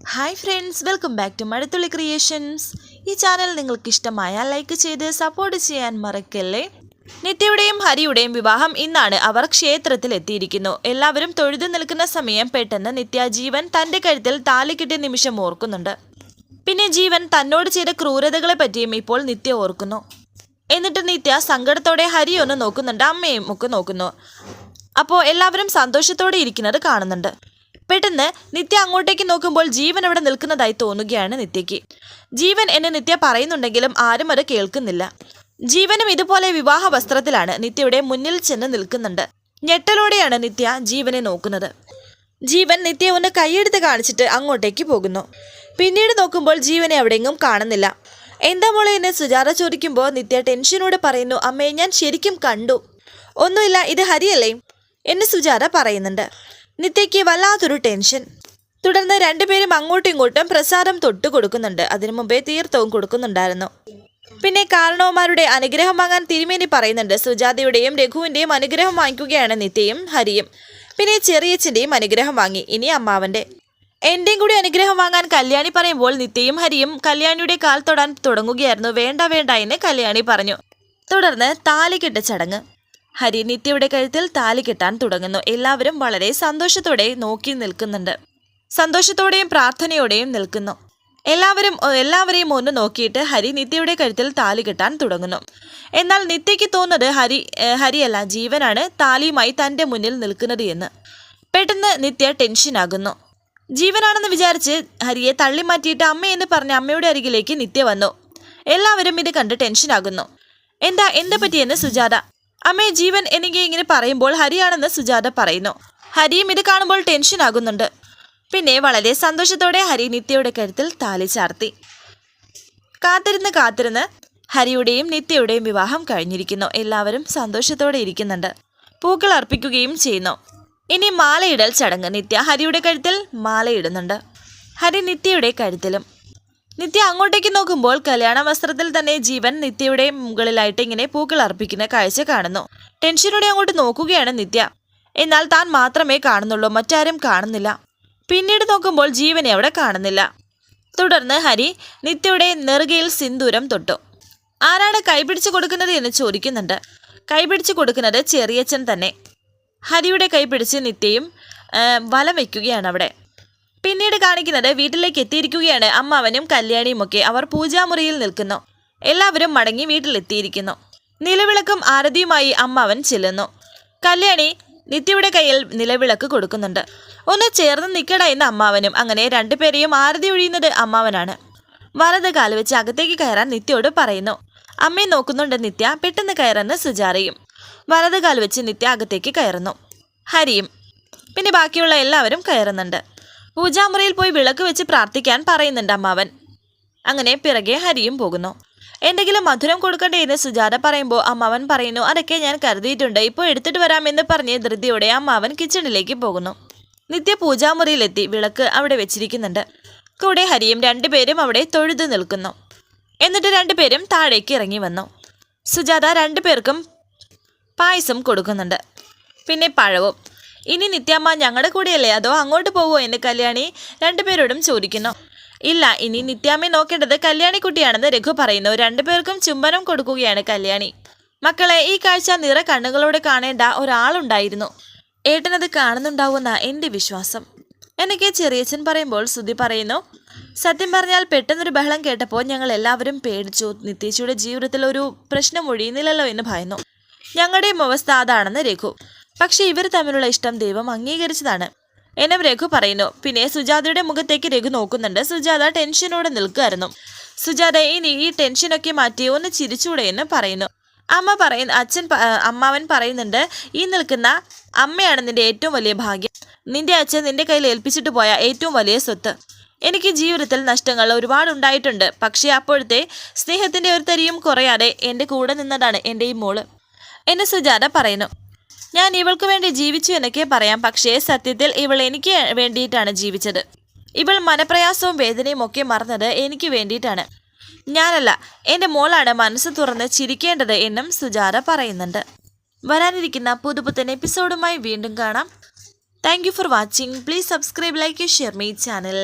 Hi friends welcome back to Mazhathulli creations ഈ channel നിങ്ങൾക്ക് ഇഷ്ടമായാൽ ലൈക്ക് ചെയ്ത് സപ്പോർട്ട് ചെയ്യാൻ മറക്കല്ലേ? നിത്യയുടെയും ഹരിയുടെയും വിവാഹം ഇന്നാണ് അവർ ക്ഷേത്രത്തിൽ എത്തിയിരിക്കുന്നു. എല്ലാവരും തൊഴുതു നിൽക്കുന്ന സമയം പെട്ടെന്ന് നിത്യ ജീവൻ തന്റെ കഴുത്തിൽ താലി കിട്ടിയ നിമിഷം ഓർക്കുന്നുണ്ട്. പിന്നെ ജീവൻ തന്നോട് ചെയ്ത ക്രൂരതകളെ പറ്റിയും ഇപ്പോൾ നിത്യ ഓർക്കുന്നു. എന്നിട്ട് നിത്യ സങ്കടത്തോടെ ഹരി ഒന്ന് നോക്കുന്നുണ്ട് അമ്മയും ഒക്കെ നോക്കുന്നു. അപ്പോൾ എല്ലാവരും സന്തോഷത്തോടെ ഇരിക്കുന്നത് കാണുന്നുണ്ട്. പെട്ടെന്ന് നിത്യ അങ്ങോട്ടേക്ക് നോക്കുമ്പോൾ ജീവൻ അവിടെ നിൽക്കുന്നതായി തോന്നുകയാണ് നിത്യയ്ക്ക്. ജീവൻ എന്നെ നിത്യ പറയുന്നുണ്ടെങ്കിലും ആരും അത് കേൾക്കുന്നില്ല. ജീവനും ഇതുപോലെ വിവാഹ വസ്ത്രത്തിലാണ് നിത്യയുടെ മുന്നിൽ ചെന്ന് നിൽക്കുന്നുണ്ട്. ഞെട്ടലോടെയാണ് നിത്യ ജീവനെ നോക്കുന്നത്. ജീവൻ നിത്യ ഒന്ന് കൈയെടുത്ത് കാണിച്ചിട്ട് അങ്ങോട്ടേക്ക് പോകുന്നു. പിന്നീട് നോക്കുമ്പോൾ ജീവനെ അവിടെയെങ്ങും കാണുന്നില്ല. എന്താ മോളെ എന്നെ സുജാത ചോദിക്കുമ്പോൾ നിത്യ ടെൻഷനോട് പറയുന്നു അമ്മയെ ഞാൻ ശരിക്കും കണ്ടു. ഒന്നുമില്ല ഇത് ഹരിയല്ലേ? എന്ന് സുജാത പറയുന്നുണ്ട്. നിത്യയ്ക്ക് വല്ലാത്തൊരു ടെൻഷൻ. തുടർന്ന് രണ്ടുപേരും അങ്ങോട്ടും ഇങ്ങോട്ടും പ്രസാദം തൊട്ട് കൊടുക്കുന്നുണ്ട്. അതിനു മുമ്പേ തീർത്ഥവും കൊടുക്കുന്നുണ്ടായിരുന്നു. പിന്നെ കാരണവന്മാരുടെ അനുഗ്രഹം വാങ്ങാൻ തിരുമേനി പറയുന്നുണ്ട്. സുജാതയുടെയും രഘുവിന്റെയും അനുഗ്രഹം വാങ്ങിക്കുകയാണ് നിത്യയും ഹരിയും. പിന്നെ ചെറിയച്ഛന്റെയും അനുഗ്രഹം വാങ്ങി. ഇനി അമ്മാവന്റെ എന്റെയും കൂടി അനുഗ്രഹം വാങ്ങാൻ കല്യാണി പറയുമ്പോൾ നിത്യയും ഹരിയും കല്യാണിയുടെ കാൽ തൊടാൻ തുടങ്ങുകയായിരുന്നു. വേണ്ട വേണ്ട എന്ന് കല്യാണി പറഞ്ഞു. തുടർന്ന് താലികെട്ട ചടങ്ങ്. ഹരി നിത്യയുടെ കഴുത്തിൽ താലി കെട്ടാൻ തുടങ്ങുന്നു. എല്ലാവരും വളരെ സന്തോഷത്തോടെ നോക്കി നിൽക്കുന്നുണ്ട്. സന്തോഷത്തോടെയും പ്രാർത്ഥനയോടെയും നിൽക്കുന്നു. എല്ലാവരും എല്ലാവരെയും ഒന്ന് നോക്കിയിട്ട് ഹരി നിത്യയുടെ കഴുത്തിൽ താലി കെട്ടാൻ തുടങ്ങുന്നു. എന്നാൽ നിത്യയ്ക്ക് തോന്നുന്നത് ഹരി ഹരിയല്ല ജീവനാണ് താലിയുമായി തന്റെ മുന്നിൽ നിൽക്കുന്നത് എന്ന്. പെട്ടെന്ന് നിത്യ ടെൻഷനാകുന്നു ജീവനാണെന്ന് വിചാരിച്ച് ഹരിയെ തള്ളി മാറ്റിയിട്ട് അമ്മയെന്ന് പറഞ്ഞ അമ്മയുടെ അരികിലേക്ക് നിത്യ വന്നു. എല്ലാവരും ഇത് കണ്ട് ടെൻഷനാകുന്നു എന്താ എന്താ പറ്റിയെന്ന് സുജാത? അമ്മേ ജീവൻ എനിക്ക് ഇങ്ങനെ പറയുമ്പോൾ ഹരിയാണെന്ന് സുജാത പറയുന്നു. ഹരിയും ഇത് കാണുമ്പോൾ ടെൻഷൻ ആകുന്നുണ്ട്. പിന്നെ വളരെ സന്തോഷത്തോടെ ഹരി നിത്യയുടെ കരുത്തിൽ താലി ചാർത്തി. കാത്തിരുന്ന് കാത്തിരുന്ന് ഹരിയുടെയും നിത്യയുടെയും വിവാഹം കഴിഞ്ഞിരിക്കുന്നു. എല്ലാവരും സന്തോഷത്തോടെ ഇരിക്കുന്നുണ്ട്. പൂക്കൾ അർപ്പിക്കുകയും ചെയ്യുന്നു. ഇനി മാലയിടൽ ചടങ്ങ്. നിത്യ ഹരിയുടെ കഴുത്തിൽ മാലയിടുന്നുണ്ട്. ഹരി നിത്യയുടെ കഴുത്തിലും നിത്യ അങ്ങോട്ടേക്ക് നോക്കുമ്പോൾ കല്യാണ വസ്ത്രത്തിൽ തന്നെ ജീവൻ നിത്യയുടെ മുകളിലായിട്ട് ഇങ്ങനെ പൂക്കൾ അർപ്പിക്കുന്ന കാഴ്ച കാണുന്നു. ടെൻഷനോടെ അങ്ങോട്ട് നോക്കുകയാണ് നിത്യ. എന്നാൽ താൻ മാത്രമേ കാണുന്നുള്ളൂ മറ്റാരും കാണുന്നില്ല. പിന്നീട് നോക്കുമ്പോൾ ജീവനെ അവിടെ കാണുന്നില്ല. തുടർന്ന് ഹരി നിത്യയുടെ നെറുകയിൽ സിന്ദൂരം തൊട്ടു. ആരാണ് കൈപിടിച്ചു കൊടുക്കുന്നത് എന്ന് ചോദിക്കുന്നുണ്ട്. കൈപിടിച്ചു കൊടുക്കുന്നത് ചെറിയച്ഛൻ തന്നെ. ഹരിയുടെ കൈപിടിച്ച് നിത്യയും വലം വയ്ക്കുകയാണ് അവിടെ. പിന്നീട് കാണിക്കുന്നത് വീട്ടിലേക്ക് എത്തിയിരിക്കുകയാണ്. അമ്മാവനും കല്യാണിയും ഒക്കെ അവർ പൂജാമുറിയിൽ നിൽക്കുന്നു. എല്ലാവരും മടങ്ങി വീട്ടിലെത്തിയിരിക്കുന്നു. നിലവിളക്കും ആരതിയുമായി അമ്മാവൻ ചെല്ലുന്നു. കല്യാണി നിത്യയുടെ കയ്യിൽ നിലവിളക്ക് കൊടുക്കുന്നുണ്ട്. ഒന്ന് ചേർന്ന് നിൽക്കട എന്ന് അമ്മാവനും. അങ്ങനെ രണ്ടുപേരെയും ആരതി ഒഴിയുന്നത് അമ്മാവനാണ്. വലത് കാൽ വെച്ച് അകത്തേക്ക് കയറാൻ നിത്യയോട് പറയുന്നു. അമ്മയെ നോക്കുന്നുണ്ട് നിത്യ. പെട്ടെന്ന് കയറുന്ന സുജാറയും വലത് കാൽ വെച്ച് നിത്യ അകത്തേക്ക് കയറുന്നു. ഹരിയും. പിന്നെ ബാക്കിയുള്ള എല്ലാവരും കയറുന്നുണ്ട്. പൂജാമുറിയിൽ പോയി വിളക്ക് വെച്ച് പ്രാർത്ഥിക്കാൻ പറയുന്നുണ്ട് അമ്മാവൻ. അങ്ങനെ പിറകെ ഹരിയും പോകുന്നു. എന്തെങ്കിലും മധുരം കൊടുക്കണ്ടേ എന്ന് സുജാത പറയുമ്പോൾ അമ്മാവൻ പറയുന്നു അതൊക്കെ ഞാൻ കരുതിയിട്ടുണ്ട്. ഇപ്പോൾ എടുത്തിട്ട് വരാമെന്ന് പറഞ്ഞ് ധൃതിയോടെ അമ്മാവൻ കിച്ചണിലേക്ക് പോകുന്നു. നിത്യ പൂജാമുറിയിലെത്തി വിളക്ക് അവിടെ വെച്ചിരിക്കുന്നുണ്ട്. കൂടെ ഹരിയും രണ്ടുപേരും അവിടെ തൊഴുതു നിൽക്കുന്നു. എന്നിട്ട് രണ്ടുപേരും താഴേക്ക് ഇറങ്ങി വന്നു. സുജാത രണ്ടുപേർക്കും പായസം കൊടുക്കുന്നുണ്ട്. പിന്നെ പഴവും ഇനി നിത്യാമ്മ ഞങ്ങളുടെ കൂടെയല്ലേ? അതോ അങ്ങോട്ട് പോവോ എന്ന് കല്യാണി? രണ്ടുപേരോടും ചോദിക്കുന്നു. ഇല്ല ഇനി നിത്യാമ്മയെ നോക്കേണ്ടത് കല്യാണിക്കുട്ടിയാണെന്ന് രഘു പറയുന്നു. രണ്ടുപേർക്കും ചുംബനം കൊടുക്കുകയാണ് കല്യാണി. മക്കളെ ഈ കാഴ്ച നിറ കണ്ണുകളോടെ കാണേണ്ട ഒരാളുണ്ടായിരുന്നു. ഏട്ടനത് കാണുന്നുണ്ടാവുന്ന എന്റെ വിശ്വാസം. എനിക്ക് ചെറിയച്ഛൻ പറയുമ്പോൾ സുധി പറയുന്നു സത്യം പറഞ്ഞാൽ പെട്ടെന്നൊരു ബഹളം കേട്ടപ്പോൾ ഞങ്ങൾ എല്ലാവരും പേടിച്ചു. നിത്യേച്ചിയുടെ ജീവിതത്തിൽ ഒരു പ്രശ്നം ഒഴിയുന്നില്ലല്ലോ എന്ന് ഭയന്നു. ഞങ്ങളുടെയും അവസ്ഥ അതാണെന്ന് രഘു. പക്ഷെ ഇവർ തമ്മിലുള്ള ഇഷ്ടം ദൈവം അംഗീകരിച്ചതാണ്. എന്നും രഘു പറയുന്നു പിന്നെ സുജാതയുടെ മുഖത്തേക്ക് രഘു നോക്കുന്നുണ്ട്. സുജാത ടെൻഷനോടെ നിൽക്കുമായിരുന്നു സുജാത ഇനി ഈ ടെൻഷനൊക്കെ മാറ്റി ഒന്ന് ചിരിച്ചൂടെ എന്ന് പറയുന്നു. അമ്മ പറയുന്ന അച്ഛൻ അമ്മാവൻ പറയുന്നുണ്ട് ഈ നിൽക്കുന്ന അമ്മയാണ് നിന്റെ ഏറ്റവും വലിയ ഭാഗ്യം. നിന്റെ അച്ഛൻ നിന്റെ കയ്യിൽ ഏൽപ്പിച്ചിട്ട് പോയ ഏറ്റവും വലിയ സ്വത്ത്. എനിക്ക് ജീവിതത്തിൽ നഷ്ടങ്ങൾ ഒരുപാട് ഉണ്ടായിട്ടുണ്ട്. പക്ഷേ അപ്പോഴത്തെ സ്നേഹത്തിന്റെ ഒരു തരിയും കുറയാതെ എന്റെ കൂടെ നിന്നതാണ് എന്റെ ഈ മോൾ എന്ന് സുജാത പറയുന്നു. ഞാൻ ഇവൾക്ക് വേണ്ടി ജീവിച്ചു എന്നൊക്കെ പറയാം. പക്ഷേ സത്യത്തിൽ ഇവൾ എനിക്ക് വേണ്ടിയിട്ടാണ് ജീവിച്ചത്. ഇവൾ മനപ്രയാസവും വേദനയും ഒക്കെ മറന്നത് എനിക്ക് വേണ്ടിയിട്ടാണ്. ഞാനല്ല എന്റെ മോളാണ് മനസ്സ് തുറന്ന് ചിരിക്കേണ്ടത് എന്നും സുജാത പറയുന്നുണ്ട്. വരാനിരിക്കുന്ന പുതുപുത്തൻ എപ്പിസോഡുമായി വീണ്ടും കാണാം. Thank for watching please subscribe like share my channel